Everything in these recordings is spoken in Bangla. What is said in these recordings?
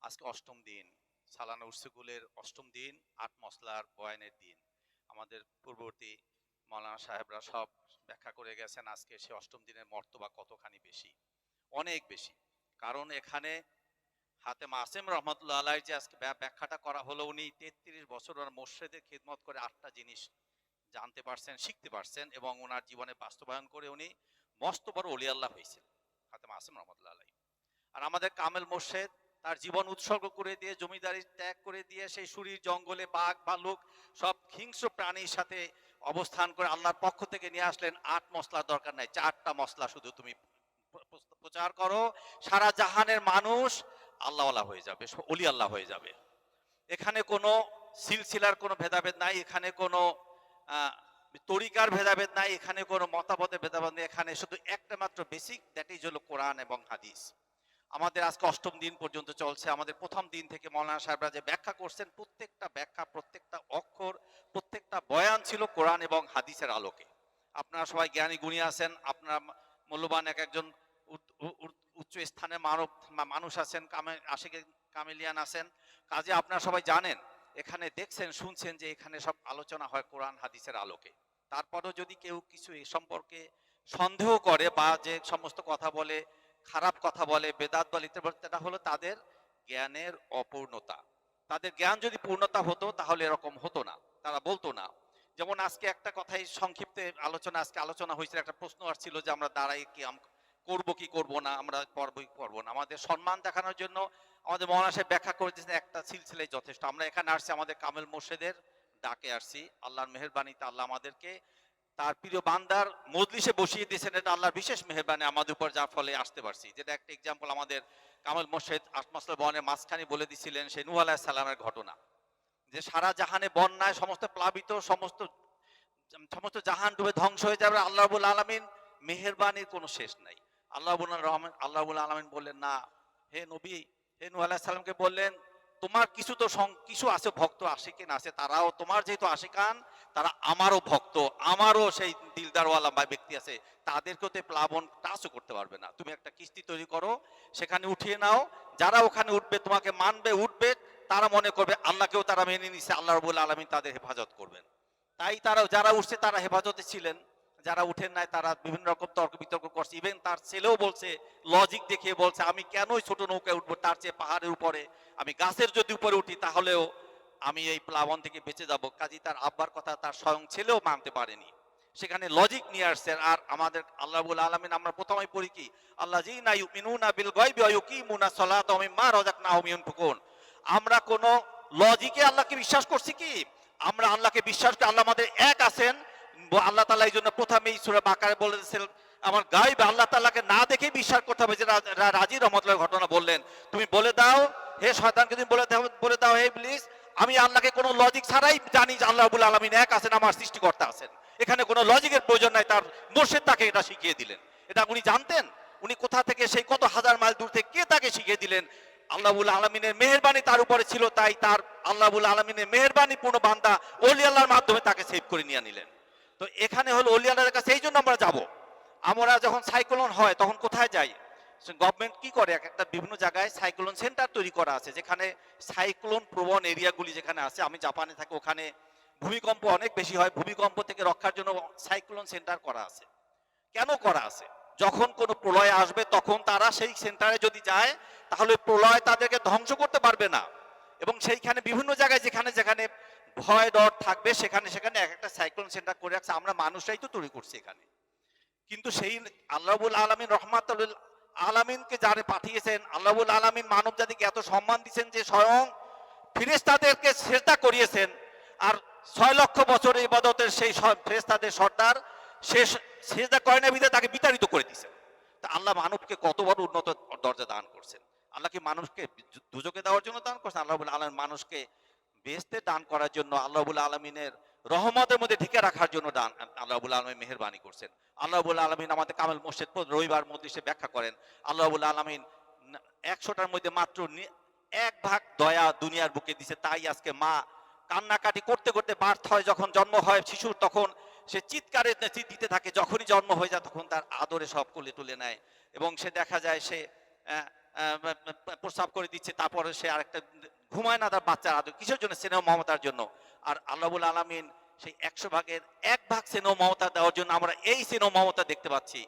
আজকে অষ্টম দিন, সালানা উর্সুকুলের অষ্টম দিন, আট মশলার বয়ানের দিন। আমাদের পূর্ববর্তী মৌলানা সাহেবরা সব ব্যাখ্যা করে গেছেন আজকে সে অষ্টম দিনের মর্তবা কতখানি বেশি। অনেক বেশি। কারণ এখানে হাতে মাসেম রহমতুল্লাহ আলাই যে আজকে ব্যা- ব্যাখ্যাটা করা হলো, উনি তেত্রিশ বছর ওনার মোর্শেদের খিদমত করে আটটা জিনিস জানতে পারছেন, শিখতে পারছেন এবং ওনার জীবনে বাস্তবায়ন করে উনি মস্ত বড় অলিয়াল্লাহ হয়েছেন, হাতে মাসেম রহমতুল্লাহ আলাই আর আমাদের কামেল মোর্শেদ তার জীবন উৎসর্গ করে দিয়ে, জমিদারি ত্যাগ করে দিয়ে, সেই সুরির জঙ্গলে বাঘ, ভালুক, সব হিংস্র প্রাণীর সাথে অবস্থান করে আল্লাহর পক্ষ থেকে নিয়ে আসলেন। আট মশলার দরকার নাই, চারটা মশলা শুধু তুমি প্র- প্র- প্রচার করো। সারা জাহানের মানুষ আল্লাহওয়ালা হয়ে যাবে অলি আল্লাহ হয়ে যাবে। এখানে কোনো সিলসিলার কোনো ভেদাভেদ নাই, এখানে কোনো তরিকার ভেদাভেদ নাই, এখানে কোনো মতামতের ভেদাভেদ নেই। এখানে শুধু একটা মাত্র বেসিক দ্যাট ইজ হলো কোরআন এবং হাদিস। আমাদের আজকে অষ্টম দিন পর্যন্ত চলছে। আমাদের প্রথম দিন থেকে মৌলানা সাহেবরা যে ব্যাখ্যা করছেন, প্রত্যেকটা ব্যাখ্যা, প্রত্যেকটা অক্ষর, প্রত্যেকটা বয়ান ছিল কোরআন এবং হাদিসের আলোকে। আপনারা সবাই জ্ঞানী গুণী আছেন, আপনারা মূল্যবান এক একজন উচ্চ স্থানে মানব, মানুষ আছেন, কামে, আশিকে কামেলিয়ান আছেন। কাজে আপনারা সবাই জানেন, এখানে দেখছেন, শুনছেন যে এখানে সব আলোচনা হয় কোরআন, হাদিসের আলোকে। তারপরেও যদি কেউ কিছু এ সম্পর্কে সন্দেহ করে বা যে সমস্ত কথা বলে খারাপ কথা বলে, বেদাত বলে সেটা হলো তাদের জ্ঞানের অপূর্ণতা। তাদের জ্ঞান যদি পূর্ণতা হতো, তাহলে এরকম হতো না। তারা বলতো না। যেমন আজকে একটা কথাই সংক্ষিপ্তে আলোচনা, আজকে আলোচনা হয়েছিল, একটা প্রশ্ন আসছিল যে আমরা দাঁড়াই কি করব কি করব না, আমরা পর্বই করব না। আমাদের সম্মান দেখানোর জন্য আমাদের মহানা সাহেব ব্যাখ্যা করে দিয়েছেন একটা সিলসিলাই যথেষ্ট। আমরা এখানে আসছি, আমাদের কামেল মোর্শেদের ডাকে আসছি। আল্লাহর মেহেরবানিতে আল্লাহ আমাদেরকে তার প্রিয় বান্দার মজলিসে বসিয়ে দিয়েছেন এটা আল্লাহর বিশেষ মেহেরবানি আমাদের উপর, যার ফলে আসতে পারছি। যেটা একটা এক্সাম্পল আমাদের কামাল মোর্শেদ আটমাসল বনের মাঝখানে বলে দিছিলেন সেই নূহ আলাহ সালামের ঘটনা। যে সারা জাহানে বন্যায় সমস্ত প্লাবিত, সমস্ত সমস্ত জাহান ডুবে ধ্বংস হয়ে যাবে আল্লাহ রাবুল আলমিন, মেহেরবানির কোনো শেষ নাই। আল্লাহ রহমান আল্লাহ আলমিন বললেন, না, হে নবী, হে নূহ আলাহ সালামকে বললেন তোমার কিছু তো কিছু আছে, ভক্ত আশিকিন আছে তারাও তোমার যেহেতু আশিকান তারা আমারও ভক্ত, আমারও সেই দিলদারওয়ালা ব্যক্তি আছে, তাদেরকেও তো প্লাবন টাচও করতে পারবে না। তুমি একটা কিস্তি তৈরি করো, সেখানে উঠিয়ে নাও, যারা ওখানে উঠবে, তোমাকে মানবে, উঠবে, তারা মনে করবে, আল্লাহকেও তারা মেনে নিছে, আল্লাহ রবুল আলমিন তাদের হেফাজত করবেন। তাই তারা যারা উঠছে, তারা হেফাজতে ছিলেন। যারা উঠেন নাই, তারা বিভিন্ন রকম তর্ক বিতর্ক করছে। ইভেন তার ছেলেও বলছে লজিক দেখিয়ে বলছে, আমি কেনই ছোট নৌকায় উঠবো? তার চেয়ে পাহাড়ের উপরে। আমি গাছের যদি উপরে উঠি, তাহলেও আমি এই প্লাবন থেকে বেঁচে যাব। কাজী তার আব্বার কথা তার স্বয়ং ছেলেও মানতে পারেনি। সেখানে লজিক নিয়ে আসছে, আর আমাদের আল্লাহবুল আলমিন, আমরা প্রথমে পড়ি কি? আল্লাহ জি না ইউমিনুনা বিল গায়বি ওয়া ইউকিমুনা সালাতা ওয়া মিম্মা রাযাকনাহুম ইউনফিকুন। আমরা কোন লজিকে আল্লাহকে বিশ্বাস করছি কি? আমরা আল্লাহকে বিশ্বাস করি, আল্লাহ আমাদের এক আছেন আল্লাহ তালা এই জন্য প্রথমেই সূরা বাকারে বলেছেন আমার গায়ব আল্লাহ তাআলাকে না দেখে বিশ্বাস করতে হবে যে রাজি রহমতুল্লাহ ঘটনা বললেন। তুমি বলে দাও, হে শয়তানকে তুমি বলে দাও বলে দাও, হে ইবলিস, আমি আল্লাহকে কোনো লজিক ছাড়াই জানি যে আল্লাহ রাব্বুল আলামিন এক আছেন, আমার সৃষ্টিকর্তা আছেন। এখানে কোনো লজিকের প্রয়োজন নাই, তার মোর্শেদ তাকে এটা শিখিয়ে দিলেন। এটা উনি জানতেন, উনি কোথা থেকে সেই কত হাজার মাইল দূর থেকে কে তাকে শিখিয়ে দিলেন? আল্লাহবুল আলমিনের মেহেরবানি তার উপরে ছিল, তাই তার আল্লাহবুল আলমিনের মেহেরবানি পূর্ণ বান্দা অলি আল্লাহর মাধ্যমে তাকে সেভ করে নিয়ে নিলেন। তো এখানে হলো অলি আল্লাহর কাছে এই জন্য আমরা যাব। আমরা যখন সাইক্লোন হয়, তখন কোথায় যাই? গভর্নমেন্ট কি করে? এক একটা বিভিন্ন জায়গায় সাইক্লোন সেন্টার তৈরি করা আছে, যেখানে সাইক্লোন প্রবণ এরিয়াগুলি যেখানে আছে। আমি জাপানে থাকি, ওখানে ভূমিকম্প অনেক বেশি হয়। ভূমিকম্প থেকে রক্ষার জন্য সাইক্লোন সেন্টার করা আছে। কেন করা আছে? যখন কোনো প্রলয় আসবে, তখন তারা সেই সেন্টারে যদি যায়, তাহলে প্রলয় তাদেরকে ধ্বংস করতে পারবে না। এবং সেইখানে বিভিন্ন জায়গায় যেখানে যেখানে ভয় ডর থাকবে সেখানে সেখানে এক একটা সাইক্লোন সেন্টার করে রাখছে। আমরা মানুষরাই তো তৈরি করছি এখানে। কিন্তু সেই আল্লাহবুল আলমিন রহমাতুল আলামিনকে যারে পাঠিয়েছেন, আল্লাহবুল আলমিন মানব জাতিকে এত সম্মান দিয়েছেন যে স্বয়ং ফিরেস্তাদেরকে শ্রেষ্ঠা করিয়েছেন। আর ছয় লক্ষ বছরের ইবাদতের সেই ফেরেস্তাদের সর্দার শেষ সেজদা করে না বিধায় তাকে বিতাড়িত করে দিয়েছেন। তা আল্লাহ মানবকে কত বড় উন্নত দরজা দান করছেন? আল্লাহ কি মানুষকে দুজকে দেওয়ার জন্য দান করছেন? আল্লাহ আলম মানুষকে বেহেস্তে দান করার জন্য আল্লাহবুল আলমিনের রহমতের মধ্যে ঢেকে রাখার জন্য দান আল্লাহবুল আলমিন মেহরবানি করছেন। আল্লাহবুল আলমিন আমাদের কামেল মসজিদ রবিবার মধ্যে সে ব্যাখ্যা করেন আল্লাহবুল আলমিন একশোটার মধ্যে মাত্র এক ভাগ দয়া দুনিয়ার বুকে দিছে, তাই আজকে মা কান্নাকাটি করতে করতে বার্থ হয়, যখন জন্ম হয় শিশুর তখন সে চিৎকারে দিতে থাকে, যখনই জন্ম হয়ে যায় তখন তার আদরে সব কোলে তুলে নেয় এবং সে দেখা যায় সে প্রস্তাব করে দিচ্ছে, তারপরে সে আরেকটা ঘুমায় না, তার বাচ্চার আদর। কিসের জন্য? স্নেহ মমতার জন্য। আর আল্লাহুল আলমিন সেই একশো ভাগের এক ভাগ স্নেহ মমতা দেওয়ার জন্য আমরা এই স্নেহ মমতা দেখতে পাচ্ছি।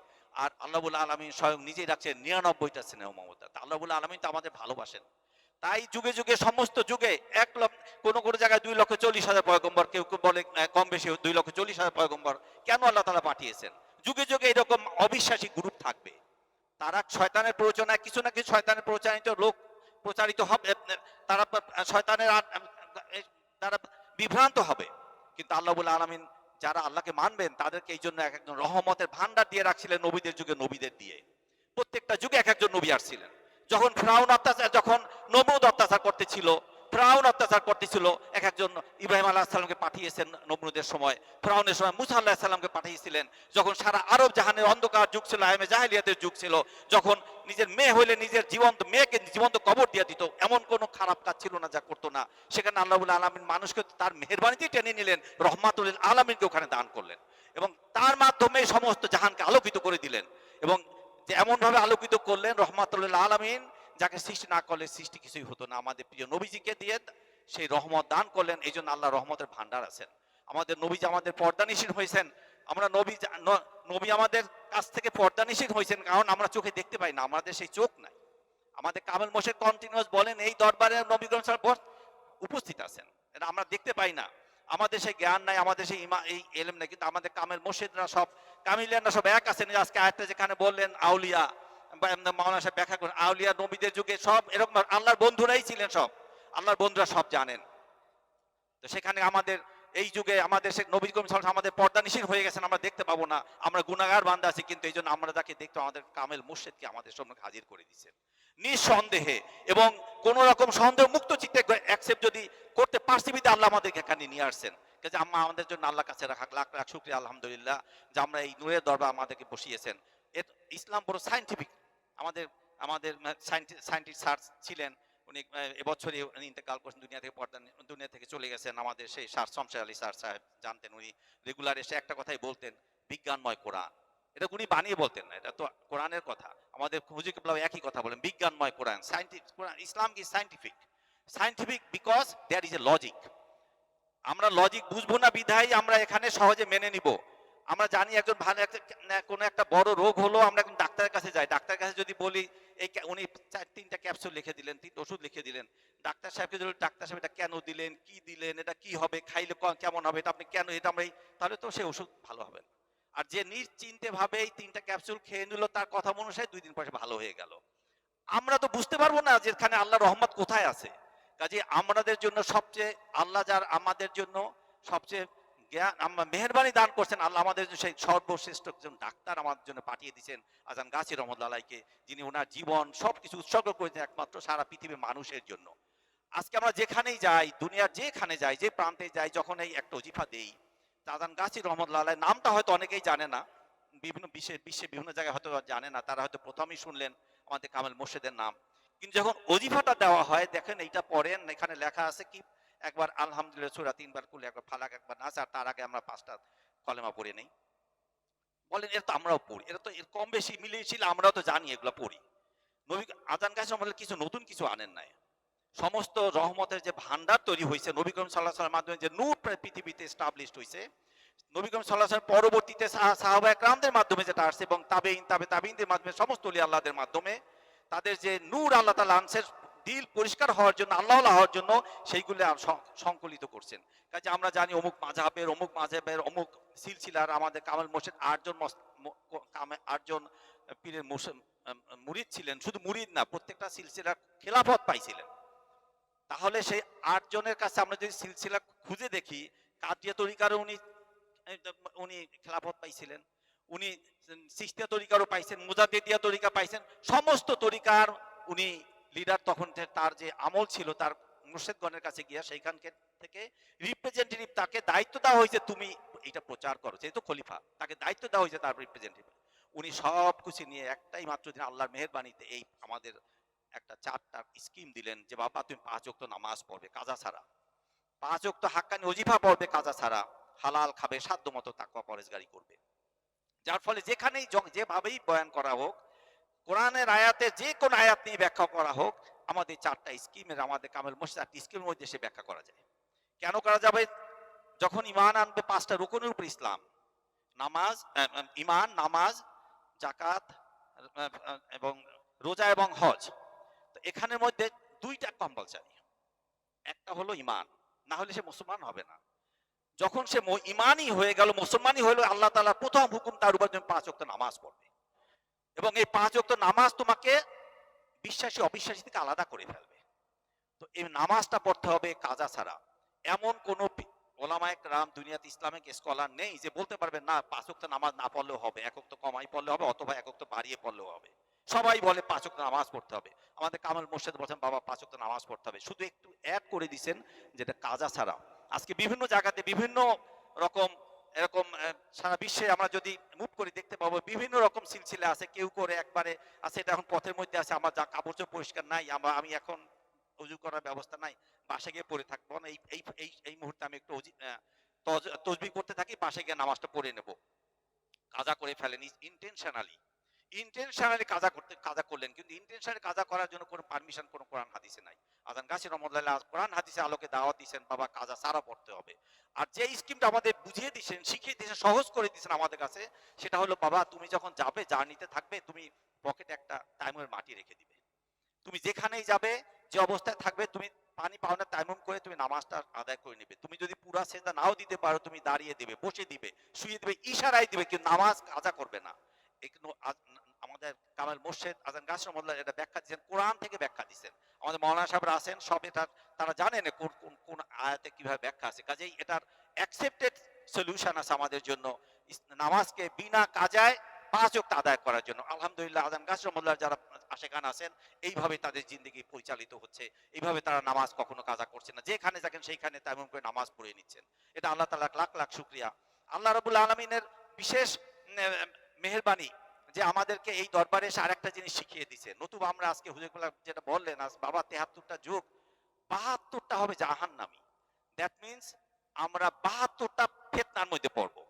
আর আল্লাহুল আলমিন স্বয়ং নিজেই রাখছেন নিরানব্বইটা স্নেহ মমতা। তা আল্লাহুল আলমিন তো আমাদের ভালোবাসেন। তাই যুগে যুগে, সমস্ত যুগে, এক লক্ষ, কোন কোনো জায়গায় দুই লক্ষ চল্লিশ হাজার পয়গম্বর, কেউ কেউ বলে কম বেশি দুই লক্ষ চল্লিশ হাজার পয়গম্বর, কেন আল্লাহ তালা পাঠিয়েছেন? যুগে যুগে এরকম অবিশ্বাসী গ্রুপ থাকবে। তারা শয়তানের প্ররোচনায়, কিছু না কিছু শয়তানের প্রচারিত লোক প্রচারিত হবে তারা শয়তানের তারা বিভ্রান্ত হবে। কিন্তু আল্লাহ বলে আলমিন যারা আল্লাহকে মানবেন, তাদেরকে এই জন্য এক একজন রহমতের ভান্ডার দিয়ে রাখছিলেন নবীদের যুগে নবীদের দিয়ে। প্রত্যেকটা যুগে এক একজন নবী আসছিলেন। যখন ফ্রাউন অত্যাচার, যখন নমরুদ অত্যাচার করতেছিল ফ্রাউন অত্যাচার করতেছিল। এক একজন ইব্রাহিম আল্লাহ সাল্লামকে পাঠিয়েছেন নমরুদের সময়। ফ্রাউনের সময় মুসা আল্লাহ সাল্লামকে পাঠিয়েছিলেন। যখন সারা আরব জাহানের অন্ধকার যুগ ছিল আহমে জাহেলিয়াতের যুগ ছিল, যখন নিজের মেয়ে হইলে নিজের জীবন্ত মেয়েকে জীবন্ত কবর দিয়ে দিত, এমন কোনো খারাপ কাজ ছিল না, যা করতো না। সেখানে আল্লাহুল আলমিন মানুষকে তার মেহরবানিতেই টেনে নিলেন, রহমাতুল আলমিনকে ওখানে দান করলেন এবং তার মাধ্যমে সমস্ত জাহানকে আলোকিত করে দিলেন এবং যে এমন আলোকিত করলেন রহমাতুল্লাহ আলমিন যাকে সৃষ্টি না করলে সৃষ্টি কিছুই হতো না। আমাদের প্রিয় নবীজিকে দিয়ে সেই রহমত দান করলেন, এই জন্য আল্লাহ রহমতের ভান্ডার আছেন। আমাদের নবীজি আমাদের পর্দানিসীন হয়েছেন। আমরা নবী নবী আমাদের কাছ থেকে পর্দানিসীন হয়েছেন, কারণ আমরা চোখে দেখতে পাই না, আমাদের সেই চোখ নাই। আমাদের কামেল মোশেক কন্টিনিউস বলেন, এই দরবারে নবীগঞ্জ উপস্থিত আছেন। এটা আমরা দেখতে পাই না। আমাদের সেই জ্ঞান নাই, আমাদের সেই ইমা এই এলেম নাই, কিন্তু আমাদের কামেল মোর্শেদরা সব, কামিলিয়ানরা সব এক আছেন। আজকে আয়াতটা যেখানে বললেন, আউলিয়া মাওলানা সাহেব ব্যাখ্যা করেন। আউলিয়া নবীদের যুগে সব এরকম আল্লাহর বন্ধুরাই ছিলেন সব। আল্লাহর বন্ধুরা সব জানেন। তো সেখানে আমাদের এই যুগে আমাদের সে নবী করিম ওয়াসাল্লাম আমাদের পর্দা নিষিদ্ধ হয়ে গেছেন, আমরা দেখতে পাবো না। আমরা গুনাহগার বান্দা আছি, কিন্তু এই জন্য আমরা তাকে দেখতে আমাদের কামেল মুর্শিদকে আমাদের সামনে হাজির করে দিচ্ছেন। নিঃসন্দেহে এবং কোন রকম সন্দেহ মুক্ত চিত্তে অ্যাকসেপ্ট যদি করতে পারছি বিধে আল্লাহ আমাদেরকে এখানে নিয়ে আসছেন। কাজে আম্মা আমাদের জন্য আল্লাহ কাছে রাখা লাখ লাখ শুক্রিয়া, আলহামদুলিল্লাহ, যে আমরা এই নূরের দরবার আমাদেরকে বসিয়েছেন। ইসলাম বড় সাইন্টিফিক আমাদের আমাদের সায়েন্টিস্ট স্যার ছিলেন, উনি এবছরই উনি ইন্তেকাল করছেন দুনিয়া থেকে পর্দা দুনিয়া থেকে চলে গেছেন আমাদের সেই স্যার, শমশের আলী স্যার সাহেব জানতেন উনি। রেগুলার এসে একটা কথাই বলতেন, বিজ্ঞানময় কোরআন। এটা উনি বানিয়ে বলতেন না, এটা তো কোরআনের কথা। আমাদের হুজুর কিবলা একই কথা বলেন, বিজ্ঞানময় কোরআন সাইন্টিফিক কোরআন, ইসলাম কি scientific scientific because there is a logic আমরা লজিক বুঝব না, বিধায় আমরা এখানে সহজে মেনে নিব। আমরা জানি একজন ভালো কোনো একটা বড় রোগ হলো আমরা এখন ডাক্তারের কাছে যাই। ডাক্তারের কাছে যদি বলি, এই উনি চার, তিনটা ক্যাপসুল লিখে দিলেন তিনটা ওষুধ লিখে দিলেন। ডাক্তার সাহেবকে যদি ডাক্তার সাহেব, এটা কেন দিলেন? কি দিলেন? এটা কি হবে? খাইলে কেমন হবে? এটা আপনি কেন, এটা আমরা তাহলে তো সে ওষুধ ভালো হবে না। আর যে নিশ্চিন্তে ভাবে এই তিনটা ক্যাপসুল খেয়ে নিল, তার কথা অনুসারে দুই দিন পরে ভালো হয়ে গেল। আমরা তো বুঝতে পারব না যে এখানে আল্লাহ রহমত কোথায় আছে। কাজে আমাদের জন্য সবচেয়ে, আল্লাহ যার আমাদের জন্য সবচেয়ে মেহরবানি দান করছেন। আল্লাহ আমাদের সেই সর্বশ্রেষ্ঠ একজন ডাক্তার আমাদের জন্য পাঠিয়ে দিয়েছেন আজান গাছি রহমতুল্লাহকে যিনি ওনার জীবন, সবকিছু উৎসর্গ করেছেন একমাত্র সারা পৃথিবীর মানুষের জন্য। আজকে আমরা যেখানেই যাই, দুনিয়ার যেখানে যাই, যে প্রান্তে যাই, যখন এই একটা অজিফা দেই, আজান গাছি রহমতুল্লাহ নামটা হয়তো অনেকেই জানে না। বিভিন্ন বিশ্বে বিশ্বে বিভিন্ন জায়গায় হয়তো জানে না, তারা হয়তো প্রথমেই শুনলেন আমাদের কামেল মোর্শেদের নাম। কিন্তু যখন অজিফাটা দেওয়া হয়, দেখেন এইটা পড়েন, এখানে লেখা আছে কি? একবার আলহামদুলিল্লাহ সুরা তিনবার কুলে একবার ফালাক, একবার নাচ আর তার আগে আমরা পাঁচটা কলেমা পড়ে নেই। বলেন, এর তো আমরাও পড়ি এটা তো কম বেশি মিলিয়েছিল আমরাও তো জানি এগুলো পড়ি। নবী আজান কাছে আমাদের কিছু নতুন কিছু আনেন নাই। সমস্ত রহমতের যে ভান্ডার তৈরি হয়েছে, নবী করিম সাল্লাহ সাল্লামের মাধ্যমে যে নূর পৃথিবীতে এস্টাবলিশড হয়েছে নবী করিম সাল্লাহ সাল্লাম পরবর্তীতে সাহা- সাহাবা একরামদের মাধ্যমে যেটা আসছে এবং তাবেইন তাবে তাবিনদের মাধ্যমে, সমস্ত অলি আল্লাহদের মাধ্যমে, তাদের যে নূর আল্লাহ তালা আনসের দিল পরিষ্কার হওয়ার জন্য আল্লাহ হওয়ার জন্য সেইগুলো সংকলিত করছেন। কাজে আমরা জানি অমুক মাঝাবের অমুক মাঝাবের অমুক সিলসিলার আমাদের কামাল মোর্শেদ আটজন আটজন পীরের মুরিদ ছিলেন, শুধু মুরিদ না, প্রত্যেকটা সিলসিলার খেলাফত পাইছিলেন। তাহলে সেই আটজনের কাছে আমরা যদি সিলসিলা খুঁজে দেখি, কাদিয়া তরিকারও উনি উনি খেলাফত পাইছিলেন, উনি সিস্তিয়া তরিকারও পাইছেন, মুজাদ্দিদিয়া তরিকা পাইছেন, সমস্ত তরিকার উনি লিডার তখন তার যে আমল ছিল, তার মুর্শেদগণের কাছে গিয়া সেইখানকে থেকে রিপ্রেজেন্টেটিভ তাকে দায়িত্ব দেওয়া হয়েছে, তুমি এটা প্রচার করো। যেহেতু খলিফা, তাকে দায়িত্ব দেওয়া হয়েছে তার রিপ্রেজেন্টেটিভ উনি সব কিছু নিয়ে একটাই মাত্র দিন আল্লাহর মেহেরবানিতে এই আমাদের একটা চারটা স্কিম দিলেন যে, বাবা, তুমি পাঁচ ওয়াক্ত নামাজ পড়বে কাজা ছাড়া। পাঁচ ওয়াক্ত হাক্কানি ওজিফা পড়বে কাজা ছাড়া। হালাল খাবে সাধ্য মতো তাকওয়া পরেজগারি করবে। যার ফলে যেখানেই যেভাবেই বয়ান করা হোক কোরআনের আয়াতে যে কোন আয়াত নিয়ে ব্যাখ্যা করা হোক, আমাদের চারটা স্কিমের, আমাদের কামেল মসজিদ স্কিমের মধ্যে সে ব্যাখ্যা করা যায়। কেন করা যাবে? যখন ইমান আনবে পাঁচটা রুকনের উপর ইসলাম, নামাজ ইমান নামাজ জাকাত এবং রোজা এবং হজ, তো এখানের মধ্যে দুইটা কম্পালসারি একটা হলো ইমান না হলে সে মুসলমান হবে না। যখন সে ইমানই হয়ে গেল, মুসলমানই হলো, আল্লাহ তাআলার প্রথম হুকুম তার উপর পাঁচ ওয়াক্ত নামাজ পড়বে। এবং এই পাঁচ ওয়াক্ত নামাজ তোমাকে বিশ্বাসী, অবিশ্বাসী থেকে আলাদা করে ফেলবে। তো এই নামাজটা পড়তে হবে কাজা ছাড়া। এমন কোন ওলামায়ক রাম দুনিয়াতে ইসলামিক স্কলার নেই যে বলতে পারবে, না, পাঁচ ওয়াক্ত নামাজ না পড়লেও হবে, এক ওয়াক্ত কমাই পড়লে হবে অথবা এক ওয়াক্ত বাড়িয়ে পড়লেও হবে। সবাই বলে পাঁচ ওয়াক্ত নামাজ পড়তে হবে। আমাদের কামাল মোর্শেদ বলছেন, বাবা, পাঁচ ওয়াক্ত নামাজ পড়তে হবে। শুধু একটু অ্যাড করে দিছেন যেটা কাজা ছাড়া। আজকে বিভিন্ন জায়গাতে বিভিন্ন রকম এরকম সারা বিশ্বে আমরা যদি মুভ করি দেখতে পাবো বিভিন্ন রকম সিলসিলা আছে। কেউ করে একবারে আছে এটা এখন পথের মধ্যে আছে আমার যা কাপড় পরিষ্কার নাই আমরা আমি এখন উজু করার ব্যবস্থা নাই বাসে গিয়ে পড়ে থাকব। না এই এই এই মুহূর্তে আমি একটু তসবি আহ, তজ- তসবিহ করতে থাকি পাশে গিয়ে নামাজটা পড়ে নেব। কাজা করে ফেলেন ইন্টেনশনালি ইন্টেনশনালি কাজা করতে কাজা করলেন। কিন্তু ইন্টেনশনালি কাজা করার জন্য কোনো পারমিশন কোনো কোরআন হাদিসে নাই। আজান গাছি রহমতুল্লাহ কোরআন হাদিসে আলোকে দাওয়াত দিয়েছেন বাবা কাজা সারা পড়তে হবে। আর যে স্কিমটা আমাদের বুঝিয়ে দিয়েছেন শিখিয়ে দিয়েছেন সহজ করে দিয়েছেন আমাদের কাছে, সেটা হলো, বাবা, তুমি যখন যাবে, জার্নিতে থাকবে, তুমি পকেটে একটা টাইমের মাটি রেখে দিবে। তুমি যেখানেই যাবে, যে অবস্থায় থাকবে, তুমি পানি পাওনা টাইমম করে তুমি নামাজটা আদায় করে নেবে। তুমি যদি পুরা সেজদা নাও দিতে পারো, তুমি দাঁড়িয়ে দিবে, বসে দিবে, শুয়ে দিবে, ইশারায় দিবে, কিন্তু নামাজ কাজা করবে না। আমাদের মোর্শেদ আজান গাছ রহমতুল্লাহ এটা ব্যাখ্যা দিচ্ছেন কোরআন থেকে ব্যাখ্যা দিচ্ছেন আমাদের মৌলানা সাহেবরা আছেন, সব এটা তারা জানেন কোন কোন কোন আয়াতে কীভাবে ব্যাখ্যা আছে। কাজেই এটার অ্যাকসেপ্টেড সলিউশন আছে আমাদের জন্য নামাজকে বিনা কাজায় পাঁচ ওয়াক্ত আদায় করার জন্য। আলহামদুলিল্লাহ, আজান গাছ রহমতুল্লাহ যারা আশেখান আছেন, এইভাবে তাদের জিন্দগি পরিচালিত হচ্ছে। এইভাবে তারা নামাজ কখনো কাজা করছে না। যেখানে থাকেন সেইখানে তেমন করে নামাজ পড়ে নিচ্ছেন। এটা আল্লাহ তাআলা লাখ লাখ শুক্রিয়া। আল্লাহ রাবুল আলমিনের বিশেষ মেহেরবানি যে আমাদেরকে এই দরবারে এসে আরেকটা জিনিস শিখিয়ে দিছে। নতুবা আমরা আজকে হুজুরগুল্লাহ যেটা বললেন, আজ বাবা তেহাত্তরটা যুগ, বাহাত্তরটা হবে জাহান্নামি। দ্যাট মিন্স আমরা বাহাত্তরটা ফেতনার মধ্যে পড়ব।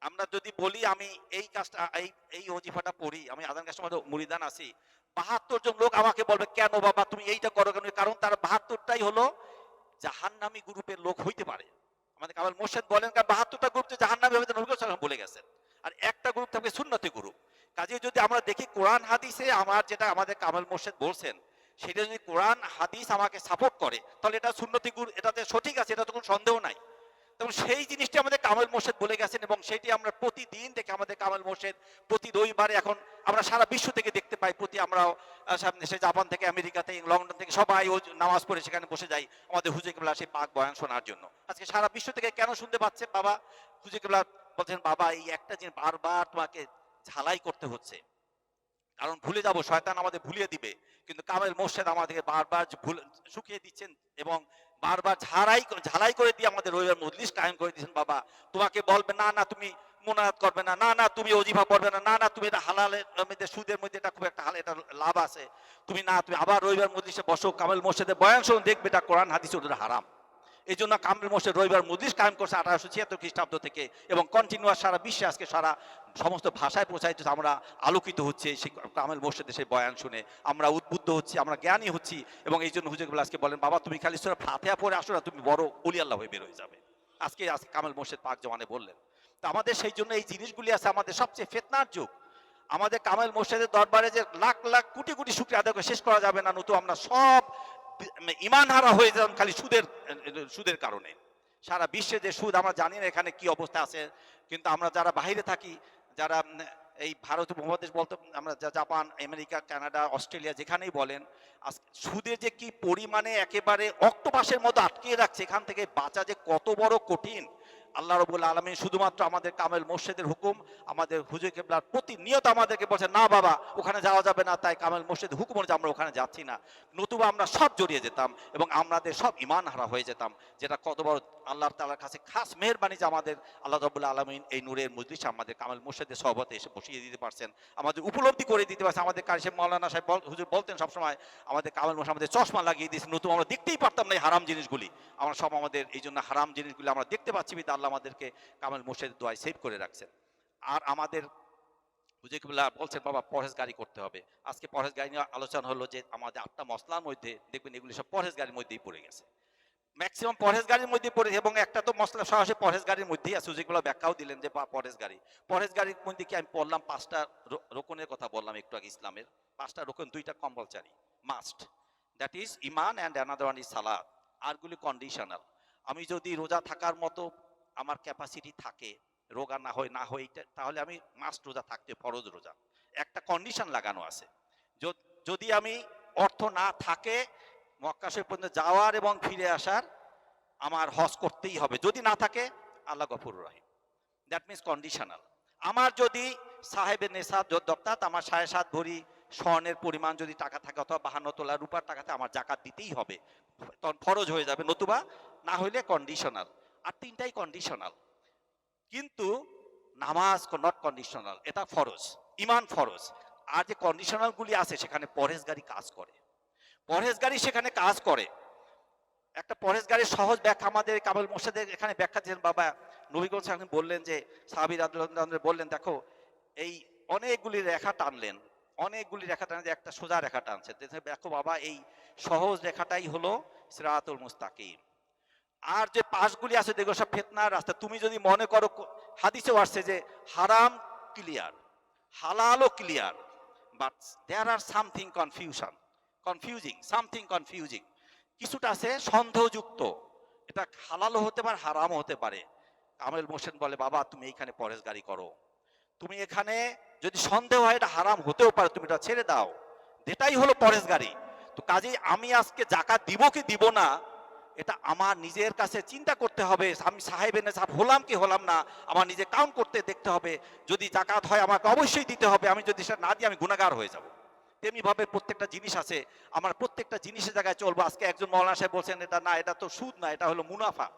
আমরা যদি বলি আমি এই কাজটা, এই এই অজিফাটা পড়ি, আমি আদান কাস্টমার মুরিদান আছি, বাহাত্তর জন লোক আমাকে বলবে, কেন বাবা তুমি এইটা করো কেন? কারণ তার বাহাত্তরটাই হলো জাহান্নামী গ্রুপের লোক হইতে পারে। আমাদের কামাল মোর্শেদ বলেন কারণ বাহাত্তরটা গ্রুপ যে জাহান্নামী হবে নবী বলে গেছেন। আর একটা গ্রুপ থাকবে সুন্নতি গ্রুপ। কাজে যদি আমরা দেখি কোরআন হাদিসে আমার যেটা আমাদের কামাল মোর্শেদ বলছেন, সেটা যদি কোরআন হাদিস আমাকে সাপোর্ট করে, তাহলে এটা সুন্নতি গুরু এটাতে সঠিক আছে এটা তো কোনো সন্দেহ নাই। তখন সেই জিনিসটি আমাদের কামাল মোর্শেদ বলে গেছেন এবং সেটি আমরা প্রতিদিন দেখে আমাদের কামাল মোর্শেদ প্রতি রবিবারে এখন আমরা সারা বিশ্ব থেকে দেখতে পাই, প্রতি আমরা সামনে সে জাপান থেকে, আমেরিকা থেকে, লন্ডন থেকে সবাই ও নামাজ পড়ে সেখানে বসে যাই আমাদের হুজুর কেবলা সেই পাক বয়ান শোনার জন্য। আজকে সারা বিশ্ব থেকে কেন শুনতে পাচ্ছে? বাবা, হুজুর কেবলা বলছেন, বাবা, এই একটা জিনিস বারবার তোমাকে ঝালাই করতে হচ্ছে। কারণ ভুলে যাব, শয়তান আমাদের ভুলিয়ে দিবে। কিন্তু কামেল মোর্শেদ আমাদেরকে বারবার শুকিয়ে দিচ্ছেন এবং বারবার ঝাড়াই, ঝালাই করে দিয়ে আমাদের রবিবার মজলিস কায়েম করে দিয়েছেন, বাবা। তোমাকে বলবে, না না, তুমি মোনাজাত করবে না। না না, তুমি অজিফা পড়বে না। না না, তুমি এটা হালালের মধ্যে, সুদের মধ্যে এটা খুব একটা হাল, এটা লাভ আছে। তুমি না, তুমি আবার রবিবার মজলিসে বসো। কামেল মোর্শেদে বয়ান শুনুন, দেখবে এটা কোরআন, হাদিস ওদের হারাম। এই জন্য কামেল মোর্শেদ রবিবার মজলিস কায়েম করছে আঠারোশো ছিয়াত্তর খ্রিস্টাব্দ থেকে এবং কন্টিনিউয়াস সারা বিশ্বে আজকে সারা সমস্ত ভাষায় প্রচারিত আমরা আলোকিত হচ্ছে সেই কামেল মোর্শেদে সেই বয়ান শুনে। আমরা উদ্বুদ্ধ হচ্ছি, আমরা জ্ঞানী হচ্ছি এবং এই জন্য হুজুর আজকে বলেন, বাবা, তুমি খালি সুরা ফাতেহা পরে আসো না, তুমি বড় অলি আল্লাহ হয়ে বের হয়ে যাবে। আজকে আজকে কামেল মোর্শেদ পাক জমানে বললেন। তো আমাদের সেই জন্য এই জিনিসগুলি আছে আমাদের সবচেয়ে ফেতনার যুগ। আমাদের কামেল মোর্শেদের দরবারে যে লাখ লাখ, কোটি কোটি শুক্রিয়া আদায় শেষ করা যাবে না নতুন আমরা সব ইমান হারা হয়ে যান খালি সুদের সুদের কারণে। সারা বিশ্বে যে সুদ, আমরা জানি না এখানে কি অবস্থা আছে, কিন্তু আমরা যারা বাহিরে থাকি, যারা এই ভারত উপমহাদেশ বলতে, আমরা জাপান, আমেরিকা, কানাডা, অস্ট্রেলিয়া যেখানেই বলেন সুদের যে কি পরিমাণে একেবারে অক্টোপাসের মতো আটকিয়ে রাখছে, এখান থেকে বাঁচা যে কত বড় কঠিন আল্লাহ রবুল আলমী শুধুমাত্র আমাদের কামেল মসজিদের হুকুম, আমাদের হুজুর কেবলার প্রতিনিয়ত আমাদেরকে বলছে, না বাবা, ওখানে যাওয়া যাবে না। তাই কামেল মসজিদ হুকুম অনুযায়ী আমরা ওখানে যাচ্ছি না। নতুবা আমরা সব জড়িয়ে যেতাম এবং আমাদের সব ইমান হারা হয়ে যেতাম, যেটা কত বড় আল্লাহ তালার কাছে খাস মেহরবানি যে আমাদের আল্লাহ রবুল্লা আলমিন এই নূরের মজলিস আমাদের কামেল মোর্শেদের সহবতে এসে বসিয়ে দিতে পারছেন, আমাদের উপলব্ধি করে দিতে পারছে আমাদের কারিসে মৌলানা সাহেব হুজুর বলতেন সবসময়, আমাদের কামেল মোর্শেদ আমাদের চশমা লাগিয়ে দিয়েছে নতুন আমরা দেখতেই পারতাম না এই হারাম জিনিসগুলি। আমরা সব আমাদের এই জন্য হারাম জিনিসগুলি আমরা দেখতে পাচ্ছি বিধা আল্লাহ আমাদেরকে কামেল মোর্শেদ দোয়ায় সেভ করে রাখছেন। আর আমাদের হুজুরকুল্লাহ বলছেন, বাবা পরহেজগারি করতে হবে। আজকে পরহেজগারি নিয়ে আলোচনা হলো যে আমাদের আটটা মশলার মধ্যে, দেখবেন এগুলি সব পরহেজগারির মধ্যেই পড়ে গেছে। ম্যাক্সিমাম পরেশ পরহেজগারির মধ্যে পড়ে এবং একটা তো মশলা সরাসরি পরহেজগারির মধ্যেই আছে, যেগুলো ব্যাখ্যাও দিলেন যে বা পরহেজগারি পরহেজগারির মধ্যে কি আমি পড়লাম পাঁচটা রোকনের কথা বললাম একটু আগে ইসলামের? পাঁচটা রোকন, দুইটা কম্পালসারি মাস্ট দ্যাট ইজ ইমান অ্যান্ড অ্যানাদার ওয়ান ইজ সালাদ আরগুলি কন্ডিশনাল আমি যদি রোজা থাকার মতো আমার ক্যাপাসিটি থাকে, রোগা না হয় না হয় তাহলে আমি মাস্ট রোজা থাকতে, ফরজ রোজা। একটা কন্ডিশন লাগানো আছে। যদি আমি অর্থ না থাকে মক্কা শরীফ পর্যন্ত যাওয়ার এবং ফিরে আসার আমার হজ করতেই হবে। যদি না থাকে, আল্লাহ গফুর রহিম। দ্যাট মিনস কন্ডিশনাল আমার যদি সাহেবের নেশাদ দপ্তাত আমার সাড়ে সাত ভরি স্বর্ণের পরিমাণ যদি টাকা থাকে অথবা বাহান্ন তোলা রূপার টাকাতে আমার জাকাত দিতেই হবে। তখন ফরজ হয়ে যাবে, নতুবা না হইলে কন্ডিশনাল আর তিনটাই কন্ডিশনাল কিন্তু নামাজ নট কন্ডিশনাল এটা ফরজ, ইমান ফরজ। আর যে কন্ডিশনালগুলি আছে, সেখানে পরহেজগারি কাজ করে। পরহেজগারি সেখানে কাজ করে। একটা পরহেজগারির সহজ ব্যাখ্যা আমাদের কাবুল মোর্শেদের এখানে ব্যাখ্যা দিলেন বাবা নবীগঞ্জ সাহেব বললেন যে সাহাবির আদুল্লাহ বললেন, দেখো, এই অনেকগুলি রেখা টানলেন, অনেকগুলি রেখা টানলেন একটা সোজা রেখা টানছে। দেখো বাবা, এই সহজ রেখাটাই হলো সিরাতুল মুস্তাকিম। আর যে পাশগুলি আছে, দেখো, সব ফেতনার রাস্তা। তুমি যদি মনে করো, হাদিসেও আসছে যে হারাম clear হালালও clear but there are something confusion confusing something confusing কিছুটা আছে সন্দেহযুক্ত। এটা হালালও হতে পারে, হারামও হতে পারে। আমেল মোসেন বলে, বাবা, তুমি এইখানে পরেশগারি করো। তুমি এখানে যদি সন্দেহ হয়, এটা হারাম হতেও পারে, তুমি এটা ছেড়ে দাও। এটাই হলো পরেশগারি তো কাজেই আমি আজকে জাকাত দিব কি দিব না, এটা আমার নিজের কাছে চিন্তা করতে হবে। আমি সাহেব এনে সাহেব হলাম কি হলাম না, আমার নিজে কাউন্ট করতে দেখতে হবে। যদি জাকাত হয়, আমাকে অবশ্যই দিতে হবে। আমি যদি সেটা না দিই, আমি গুণাগার হয়ে যাব। তেমনি ভাবে প্রত্যেকটা জিনিস আছে। আমার প্রত্যেকটা জিনিসের জায়গায় চলবো। আজকে একজন মৌলানা সাহেব বলছেন, এটা না, এটা তো সুদ না, এটা হলো মুনাফা।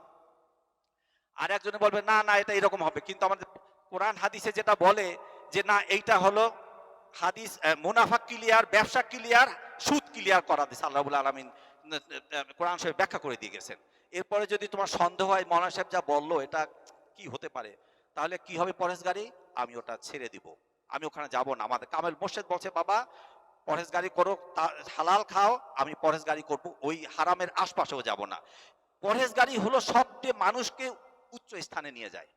আর একজনে বলবে, না না, এটা এরকম হবে। কিন্তু আমাদের কোরআন হাদিসে যেটা বলে যে, না, এইটা হলো হাদিস মুনাফা ক্লিয়ার, ব্যবসা ক্লিয়ার, সুদ ক্লিয়ার করা দিয়েছে আল্লাহ আলমিন। কোরআন সাহেব ব্যাখ্যা করে দিয়ে গেছেন। এরপরে যদি তোমার সন্দেহ হয়, মৌলানা সাহেব যা বলল, এটা কি হতে পারে? তাহলে কি হবে পরেশগারি আমি ওটা ছেড়ে দিব। আমি ওখানে যাব না। আমাদের কামেল মোর্শেদ বলছে, বাবা পরেশগারি করো হালাল খাও, আমি পরেশগারি করব, ওই হারামের আশপাশেও যাব না। পরহেজগারি হলো সবচেয়ে মানুষকে উচ্চ স্থানে নিয়ে যায়।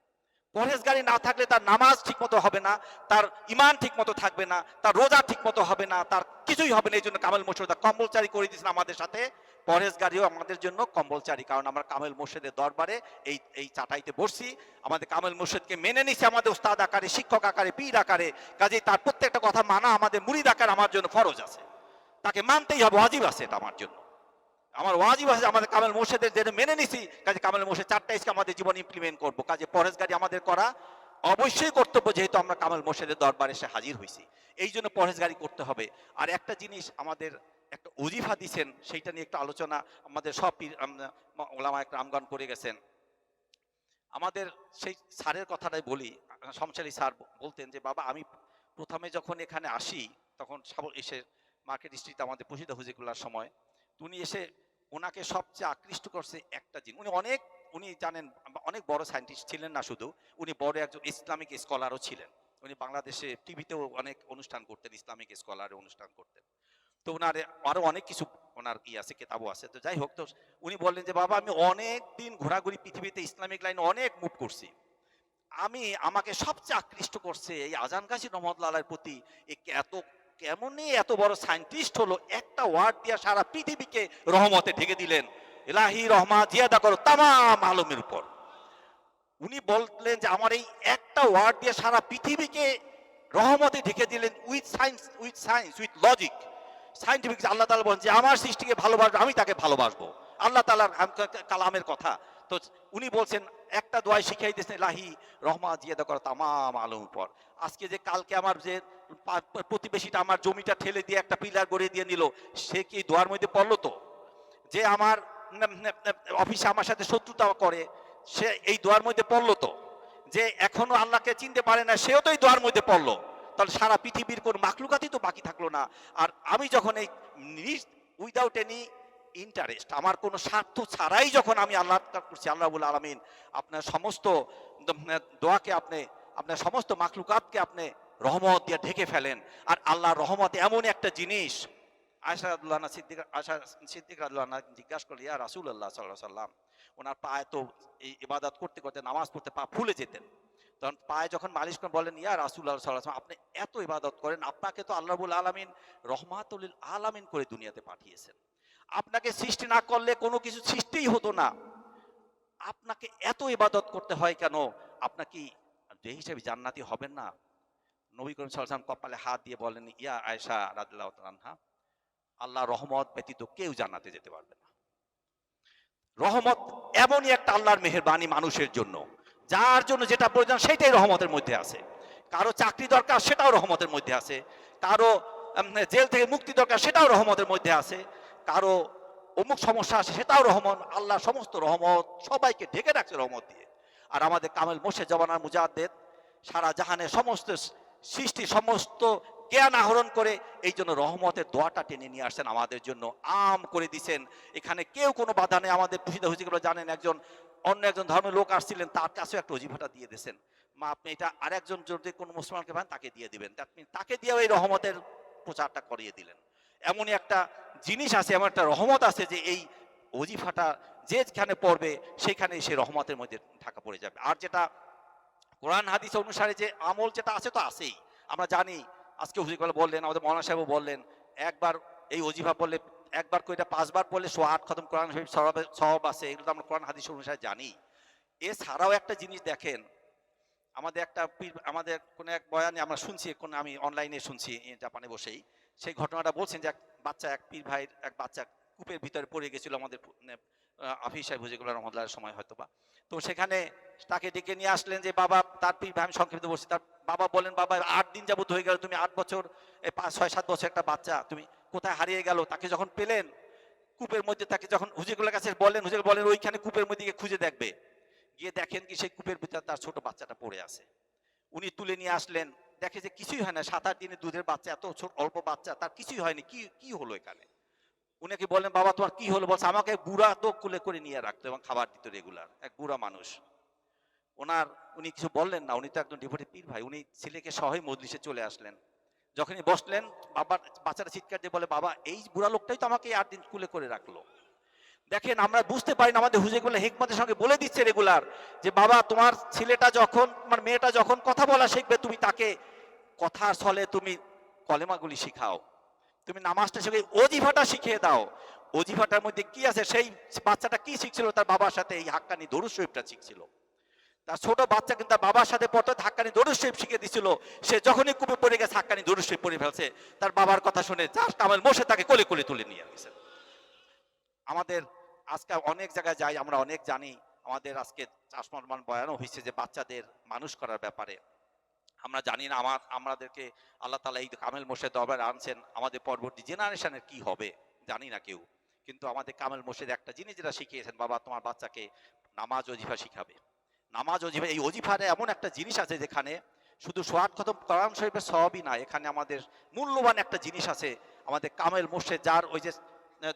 পরহেজগারি না থাকলে তার নামাজ ঠিকমতো হবে না, তার ইমান ঠিকমতো থাকবে না, তার রোজা ঠিকমতো হবে না, তার কিছুই হবে না, এই জন্য কামেল মোর্শেদা কম্বলচারি করে দিয়েছেন আমাদের সাথে। পরহেজগারিও আমাদের জন্য কম্বলচারি, কারণ আমরা কামেল মোর্শেদের দরবারে এই এই চাটাইতে বসছি। আমাদের কামেল মোর্শেদকে মেনে নিছে আমাদের উস্তাদ আকারে, শিক্ষক আকারে, পীর আকারে। কাজেই তার প্রত্যেকটা কথা মানা আমাদের মুরিদ আকার আমার জন্য ফরজ আছে। তাকে মানতেই হবে, ওয়াজিব আছে এটা আমার জন্য। আমার ওয়াজিব আছে আমাদের কামেল মোর্শেদের যেটা মেনে নিছি। কাজে কামেল মোর্শেদ চারটা ইসকে আমাদের জীবন ইমপ্লিমেন্ট করব। কাজে পরেশ গাড়ি আমাদের করা অবশ্যই কর্তব্য, যেহেতু আমরা কামেল মোর্শেদের দরবারে এসে হাজির হয়েছি এই জন্য পরেশগারি করতে হবে। আর একটা জিনিস আমাদের একটা অজিফা দিছেন, সেইটা নিয়ে একটা আলোচনা আমাদের সব ওলামা একটা আমগান করে গেছেন। আমাদের সেই স্যারের কথাটাই বলি শমশালী স্যার বলতেন যে, বাবা, আমি প্রথমে যখন এখানে আসি, তখন এসে মার্কেট স্ট্রিট আমাদের প্রসিদ্ধ হুজিকুল্লার সময়, উনি এসে ওনাকে সবচেয়ে আকৃষ্ট করছে একটা জিনিস। উনি অনেক, উনি জানেন, অনেক বড় সায়েন্টিস্ট ছিলেন না শুধু, উনি বড় একজন ইসলামিক স্কলারও ছিলেন। উনি বাংলাদেশে টিভিতেও অনেক অনুষ্ঠান করতেন, ইসলামিক স্কলারে অনুষ্ঠান করতেন। তো ওনার আরও অনেক কিছু ওনার কি আছে, কেতাবও আছে। তো যাই হোক, তো উনি বললেন যে, বাবা, আমি অনেক দিন ঘোরাঘুরি পৃথিবীতে ইসলামিক লাইনে অনেক মুভ করছি। আমি, আমাকে সবচেয়ে আকৃষ্ট করছে এই আজান গাছি রহমতুল্লাহের প্রতি এত কেমনই এত বড় সায়েন্টিস্ট হলো, একটা ওয়ার্ড দিয়ে সারা পৃথিবীকে রহমতে ঢেকে দিলেন। এলাহি রহমা, জিয়াদা করো তামাম আলমের উপর। উনি বললেন যে, আমার এই একটা ওয়ার্ড দিয়ে সারা পৃথিবীকে রহমতে ঢেকে দিলেন with science with science with logic scientific Allah তালা বলেন যে আমার সৃষ্টিকে ভালোবাসবো, আমি তাকে ভালোবাসবো। আল্লাহ তালার কালামের কথা। তো উনি বলছেন, একটা দোয়াই শিখাই দিয়েছেন লাহি রহমা জিয়াদা করা তামাম আলম উপর। আজকে যে কালকে আমার যে প্রতিবেশীটা আমার জমিটা ঠেলে দিয়ে একটা পিলার গড়ে দিয়ে নিল, সে কি দোয়ার মধ্যে পড়ল তো? যে আমার অফিসে আমার সাথে শত্রুতা করে, সে এই দোয়ার মধ্যে পড়ল তো? যে এখনও আল্লাহকে চিনতে পারে না, সেও তো এই দোয়ার মধ্যে পড়ল। তাহলে সারা পৃথিবীর কোন মাকলুকাতই তো বাকি থাকল না। আর আমি যখন এই উইদাউট এনি ইন্টারেস্ট আমার কোনো স্বার্থ ছাড়াই যখন আমি আল্লাহ করছি, আল্লাহ আলমিন আপনার সমস্ত দোয়াকে আপনি, আপনার সমস্ত মাকলুকাতকে আপনি রহমত দিয়ে ঢেকে ফেলেন। আর আল্লাহ রহমত এমন একটা জিনিস আয়সা আল্লাহ সিদ্দিক আশা সিদ্দিক আল্লাহ জিজ্ঞাসা করল ইয়া রাসুল আল্লাহ সাল্লাহ সাল্লাম ওনার পায়ে তো এই ইবাদত করতে করতে, নামাজ পড়তে পা ফুলে যেতেন। তখন পায়ে যখন মালিশ করে বলেন, ইয়া রাসুল আল্লাহ আপনি এত ইবাদত করেন, আপনাকে তো আল্লাহবুল আলমিন রহমাতুল আলামিন করে দুনিয়াতে পাঠিয়েছেন। আপনাকে সৃষ্টি না করলে কোনো কিছু সৃষ্টিই হতো না। আপনাকে এত ইবাদত করতে হয় কেন? আপনার কি যে হিসেবে জান্নাতি হবেন না? নবী করিম সাল্লাম কপালে হাত দিয়ে বলেন ইয়া আয়সা রাদিল্লাহ তাআলা আল্লাহ রহমত ব্যতীত কেউ জান্নাতে যেতে পারবে না। রহমত এমনই একটা আল্লাহর মেহেরবানি মানুষের জন্য। যার জন্য যেটা প্রয়োজন সেটাই রহমতের মধ্যে আছে। কারও চাকরি দরকার সেটাও রহমতের মধ্যে আছে। কারও জেল থেকে মুক্তি দরকার সেটাও রহমতের মধ্যে আছে। কারও অমুক সমস্যা আছে সেটাও রহমত আল্লাহ সমস্ত রহমত সবাইকে ঢেকে রাখছে রহমত দিয়ে। আর আমাদের কামেল মোশে জবানার মুজাদ্দেদ সারা জাহানের সমস্ত সৃষ্টি, সমস্ত জ্ঞান আহরণ করে, এই জন্য রহমতের দোয়াটা টেনে নিয়ে আসছেন আমাদের জন্য, আম করে দিছেন। এখানে কেউ কোনো বাধা নেই, আমাদের পুষিদা হুজিগুলো জানেন, একজন, অন্য একজন ধর্মের লোক আসছিলেন, তার কাছেও একটা অজিফাটা দিয়ে দিয়েছেন। মা, আপনি এটা আরেকজন যদি কোনো মুসলমানকে পান, তাকে দিয়ে দিবেন। means তাকে দিয়েও এই রহমতের প্রচারটা করিয়ে দিলেন। এমনই একটা জিনিস আছে, এমন একটা রহমত আছে যে এই অজিফাটা যেখানে পড়বে সেখানে সে রহমতের মধ্যে ঢাকা পড়ে যাবে। আর যেটা কোরআন হাদিস অনুসারে যে আমল যেটা আছে, তো আছেই। আমরা জানি আজকে হুজিকল বললেন, আমাদের মৌলানা সাহেবও বললেন, একবার এই অজিফা বললে একবার কইটা পাঁচবার বললে সো আট খতম কোরআন শরীফ সব আছে, এগুলো তো আমরা কোরআন হাদিস অনুসারে জানি। এছাড়াও একটা জিনিস দেখেন, আমাদের একটা আমাদের কোনো এক বয়ানে আমরা শুনছি কোন আমি অনলাইনে শুনছি জাপানে বসেই, সেই ঘটনাটা বলছেন যে এক বাচ্চা, এক পীর ভাইয়ের, এক বাচ্চা কূপের ভিতরে পড়ে গেছিল আমাদের মানে, আফিস সাহেব হুজিকুল্লাহ রহমতুল্লাহ সময় হয়তো বা তো সেখানে তাকে ডেকে নিয়ে আসলেন যে বাবা তার পীর আমি সংক্ষিপ্ত বলছি। তার বাবা বলেন বাবা আট দিন যাবত হয়ে গেল তুমি আট বছর পাঁচ ছয় সাত বছর একটা বাচ্চা তুমি কোথায় হারিয়ে গেল? তাকে যখন পেলেন কূপের মধ্যে তাকে যখন হুজিকুল্লাহ কাছে বলেন হুজিক বলেন ওইখানে কূপের মধ্যে গিয়ে খুঁজে দেখবে। গিয়ে দেখেন কি সেই কূপের ভিতরে তার ছোট বাচ্চাটা পড়ে আছে। উনি তুলে নিয়ে আসলেন দেখে যে কিছুই হয় না সাত আট দিনের দুধের বাচ্চা এত ছোট অল্প বাচ্চা তার কিছুই হয়নি। কি কি হলো এখানে? উনাকে বললেন, বাবা, তোমার কি হলো? বলছে, আমাকে বুড়া তো কুলে করে নিয়ে রাখতো এবং খাবার দিত রেগুলার এক বুড়া মানুষ। ওনার, উনি কিছু বললেন না, উনি তো একজন ডিভোটি পীর ভাই। উনি ছেলেকে সহই মজলিসে চলে আসলেন। যখনই বসলেন, বাবার, বাচ্চারা চিৎকার দিয়ে বলে, বাবা, এই বুড়া লোকটাই তো আমাকে আট দিন কুলে করে রাখল। দেখেন, আমরা বুঝতে পারি না আমাদের হুজুরগুলো হেকমতের সঙ্গে বলে দিচ্ছে রেগুলার যে, বাবা, তোমার ছেলেটা যখন, তোমার মেয়েটা যখন কথা বলা শিখবে, তুমি তাকে কথার ছলে তুমি কলেমাগুলি শিখাও। তুমি নামাজটা শিখে অজিফাটা শিখিয়ে দাও। অজিফাটার মধ্যে কি আছে? সেই বাচ্চাটা কি শিখছিল? তার বাবার সাথে এই হাক্কানি দরুদ শরীফটা শিখছিল। তার ছোট বাচ্চা কিন্তু তার বাবার সাথে পড়তো হাক্কানি দরুদ শরীফ শিখে দিছিল। সে যখনই কূপে পড়ে গেছে, হাক্কানি দরুদ শরীফ পড়ে ফেলছে। তার বাবার কথা শুনে যার কামাল বসে তাকে কোলে কোলে তুলে নিয়ে গেছে। আমাদের আজকে অনেক জায়গায় যাই, আমরা অনেক জানি, আমাদের আজকে চাষমান বয়ানও হয়েছে যে বাচ্চাদের মানুষ করার ব্যাপারে। আমরা জানি না আমার আমাদেরকে আল্লাহ তালা এই কামেল মোর্শেদ দরবার আনছেন, আমাদের পরবর্তী জেনারেশনের কি হবে, জানি না কেউ। কিন্তু আমাদের কামেল মোর্শেদ একটা জিনিস যেটা শিখিয়েছেন, বাবা তোমার বাচ্চাকে নামাজ অজিফা শিখাবে। নামাজ অজিফা এই অজিফারে এমন একটা জিনিস আছে যেখানে শুধু সোয়াট খতম, কোরআন শরীফের সবই না, এখানে আমাদের মূল্যবান একটা জিনিস আছে, আমাদের কামেল মোর্শেদ যার ওই যে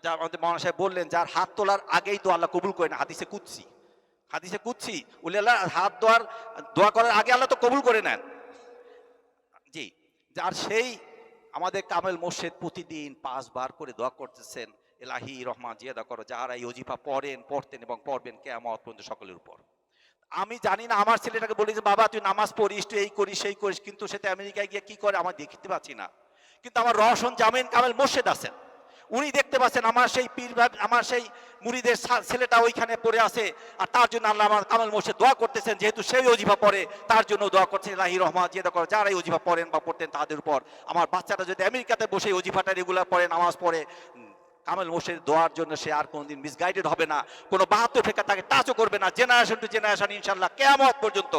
যা আমাদের মহানা সাহেব বললেন, যার হাত তোলার আগেই তো আল্লাহ কবুল করে না হাদিসে কুচ্ছি হাদিসে কুচ্ছি উনি আল্লাহ হাত দোয়ার দোয়া করার আগে আল্লাহ তো কবুল করে নেন। যার সেই আমাদের কামেল মোর্শেদ প্রতিদিন পাঁচবার করে দোয়া করতেছেন, এলাহি রহমান, জিয়াদা করো যারা এই অজিফা পড়েন, পড়তেন এবং পড়বেন কেমত পর্যন্ত সকলের উপর। আমি জানি না, আমার ছেলেটাকে বলি যে বাবা, তুই নামাজ পড়িস, তুই এই করিস, সেই করিস। কিন্তু সেটা আমেরিকায় গিয়ে কি করে আমার দেখতে পাচ্ছি না। কিন্তু আমার রহসন জামিন কামেল মোর্শেদ আছেন। উনি দেখতে পাচ্ছেন আমার সেই পীর আমার সেই মুড়িদের ছেলেটা ওইখানে পড়ে আছে, আর তার জন্য আল্লাহ আমার কামাল মোর্শেদ দোয়া করতেছেন, যেহেতু সেই অজিফা পড়ে, তার জন্য দোয়া করছেন লাহি রহমান যেটা করে যারাই অজিফা পড়েন বা পড়তেন তাদের উপর। আমার বাচ্চাটা যদি আমেরিকাতে বসে অজিফাটা রেগুলার পড়ে, নামাজ পড়ে কামেল মোর্শেদ দোয়ার জন্য সে আর কোনোদিন মিসগাইডেড হবে না। কোনো বাহাত্তর ফেকা তাকে টাচও করবে না। জেনারেশন টু জেনারেশন ইনশাল্লাহ কেয়ামত পর্যন্ত।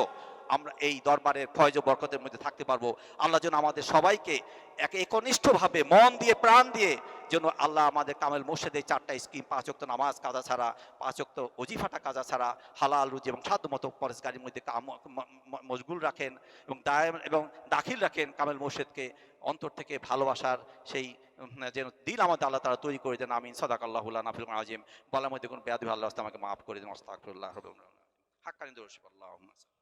আমরা এই দরবারের ফয়জ বরকতের মধ্যে থাকতে পারব। আল্লাহ যেন আমাদের সবাইকে এক একনিষ্ঠভাবে মন দিয়ে, প্রাণ দিয়ে যেন আল্লাহ আমাদের কামেল মোর্শেদ এই চারটা স্কিম, পাঁচ অক্ত নামাজ কাজা ছাড়া, পাঁচ অক্ত অজিফাটা কাজা ছাড়া, হালাল রুজি এবং সাধ্য মতো পরেশগারির মধ্যে কাম- ম- ম- মশগুল রাখেন এবং দায় এবং দাখিল রাখেন কামেল মোর্শেদকে অন্তর থেকে ভালোবাসার সেই যেন দিল আমাদের আল্লাহ তারা তৈরি করে দেন। আমিন। সদাক আল্লাহ নাফিল আজিম বলার মধ্যে কোনো বেয়াদি আল্লাহ আমাকে মাফ করে দেন। অস্তাকুল্লাহ হাক্কানি দর্শক আল্লাহ